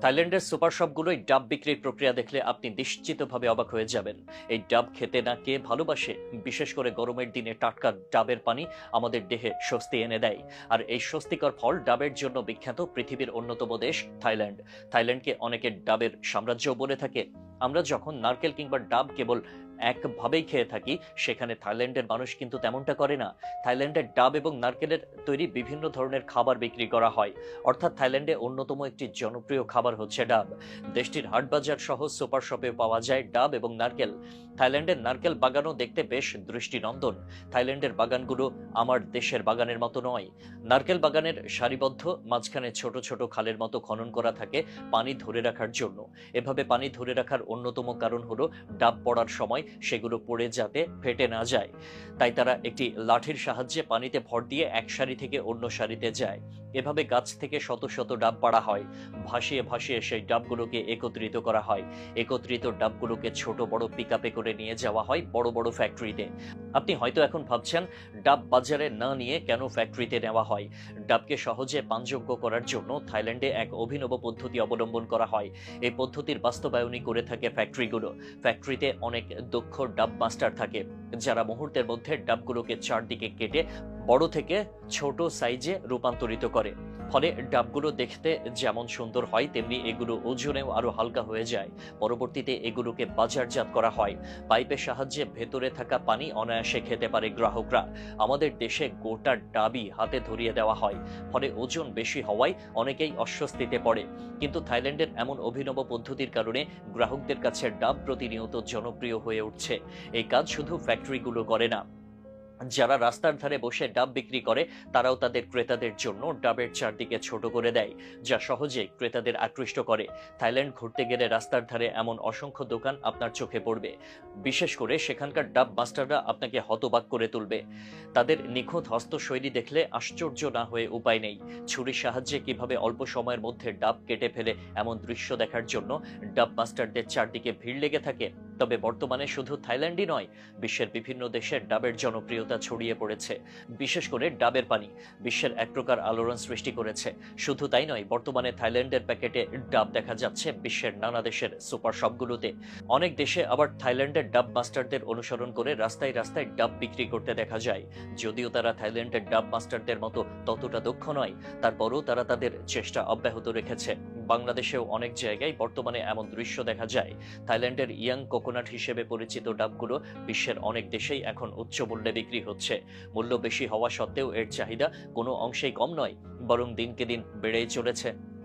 থাইল্যান্ডের সুপার শপগুলোই ডাব বিক্রির প্রক্রিয়া দেখলে আপনি নিশ্চিতভাবে অবাক হয়ে যাবেন। এই ডাব খেতে না কে ভালোবাসে, বিশেষ করে গরমের দিনে টাটকা ডাবের পানি আমাদের দেহে স্বস্তি এনে দেয়। আর এই স্বস্তিকর ফল ডাবের জন্য বিখ্যাত পৃথিবীর অন্যতম দেশ থাইল্যান্ড। থাইল্যান্ডকে অনেকে ডাবের সাম্রাজ্যও বলে থাকে। আমরা যখন নারকেল কিংবা ডাব কেবল একভাবেই খেয়ে থাকি, সেখানে থাইল্যান্ডের মানুষ কিন্তু তেমনটা করে না। থাইল্যান্ডের ডাব এবং নারকেলের তৈরি বিভিন্ন ধরনের খাবার বিক্রি করা হয়। অর্থাৎ থাইল্যান্ডে অন্যতম একটি জনপ্রিয় খাবার হচ্ছে ডাব। দেশটির হাটবাজার সহ সুপার শপে পাওয়া যায় ডাব এবং নারকেল। থাইল্যান্ডের নারকেল বাগানও দেখতে বেশ দৃষ্টিনন্দন। থাইল্যান্ডের বাগানগুলো আমার দেশের বাগানের মতো নয়। নারকেল বাগানের সারিবদ্ধ, মাঝখানে ছোট ছোট খালের মতো খনন করা থাকে পানি ধরে রাখার জন্য। এভাবে পানি ধরে রাখার অন্যতম কারণ হলো ডাব পড়ার সময় সেগুলো পড়ে যাতে ফেটে না যায়। তাই তারা একটি লাঠির সাহায্যে পানিতে ভর দিয়ে এক সারি থেকে অন্য সারিতে যায়। এভাবে গাছ থেকে শত শত ডাব পাড়া হয়। ভাসিয়ে ভাসিয়ে সেই ডাবগুলোকে একত্রিত করা হয়। একত্রিত ডাবগুলোকে ছোট বড় পিকআপে করে নিয়ে যাওয়া হয় বড় বড় ফ্যাক্টরিতে আপনি হয়তো এখন ভাবছেন, ডাব বাজারে না নিয়ে কেন ফ্যাক্টরিতে নেওয়া হয়? ডাবকে সহজে পানযোগ্য করার জন্য থাইল্যান্ডে এক অভিনব পদ্ধতি অবলম্বন করা হয়। এই পদ্ধতির বাস্তবায়নই করে থাকে ফ্যাক্টরিগুলো ফ্যাক্টরিতে অনেক দক্ষ ডাব মাস্টার থাকে, যারা মুহূর্তের মধ্যে ডাবগুলোকে চারদিকে কেটে বড় থেকে ছোট সাইজে রূপান্তরিত করে। ফলে ডাবগুলো দেখতে যেমন সুন্দর হয়, তেমনি এগুলো ওজনেও আরও হালকা হয়ে যায়। পরবর্তীতে এগুলোকে বাজারজাত করা হয়। পাইপের সাহায্যে ভেতরে থাকা পানি অনায়াসে খেতে পারে গ্রাহকরা। আমাদের দেশে গোটা ডাবই হাতে ধরিয়ে দেওয়া হয়, ফলে ওজন বেশি হওয়ায় অনেকেই অস্বস্তিতে পড়ে। কিন্তু থাইল্যান্ডের এমন অভিনব পদ্ধতির কারণে গ্রাহকদের কাছে ডাব প্রতিনিয়ত জনপ্রিয় হয়ে উঠছে। এই কাজ শুধু ফ্যাক্টরিগুলো করে না। যারা রাস্তার ধারে বসে ডাব বিক্রি করে, তারাও তাদের ক্রেতাদের জন্য ডাবের চারদিকে ছোট করে দেয়, যা সহজে ক্রেতাদের আকৃষ্ট করে। থাইল্যান্ড ঘুরতে গেলে রাস্তার ধারে এমন অসংখ্য দোকান আপনার চোখে পড়বে। বিশেষ করে সেখানকার ডাব মাস্টাররা আপনাকে হতবাক করে তুলবে। তাদের নিখুঁত হস্তশৈলী দেখলে আশ্চর্য না হয়ে উপায় নেই। ছুরির সাহায্যে কীভাবে অল্প সময়ের মধ্যে ডাব কেটে ফেলে এমন দৃশ্য দেখার জন্য ডাব মাস্টারদের চারদিকে ভিড় লেগে থাকে তবে বর্তমানে শুধু থাইল্যান্ডই নয়, বিশ্বের বিভিন্ন দেশের ডাবের জনপ্রিয়তা ছড়িয়ে পড়েছে। বিশেষ করে ডাবের পানি, বিশ্বের এক প্রকার আলোড়ন সৃষ্টি করেছে। শুধু তাই নয়, বর্তমানে থাইল্যান্ডের প্যাকেটে ডাব দেখা যাচ্ছে বিশ্বের নানা দেশের সুপার শপগুলোতে। অনেক দেশে আবার থাইল্যান্ডের ডাব মাস্টারদের অনুসরণ করে রাস্তায় রাস্তায় ডাব বিক্রি করতে দেখা যায়। যদিও তারা থাইল্যান্ডের ডাব মাস্টারদের মতো ততটা দক্ষ নয়, তারপরও তারা তাদের চেষ্টা অব্যাহত রেখেছে। বাংলাদেশেও অনেক জায়গায় বর্তমানে এমন দৃশ্য দেখা যায়। থাইল্যান্ডের ইয়াং কোকোনাট হিসেবে পরিচিত ডাবগুলো বিশ্বের অনেক দেশেই এখন উচ্চ মূল্যে বিক্রি হচ্ছে। মূল্য বেশি হওয়া সত্ত্বেও এর চাহিদা কোনো অংশেই কম নয়, বরং দিনকে দিন বেড়েই চলেছে।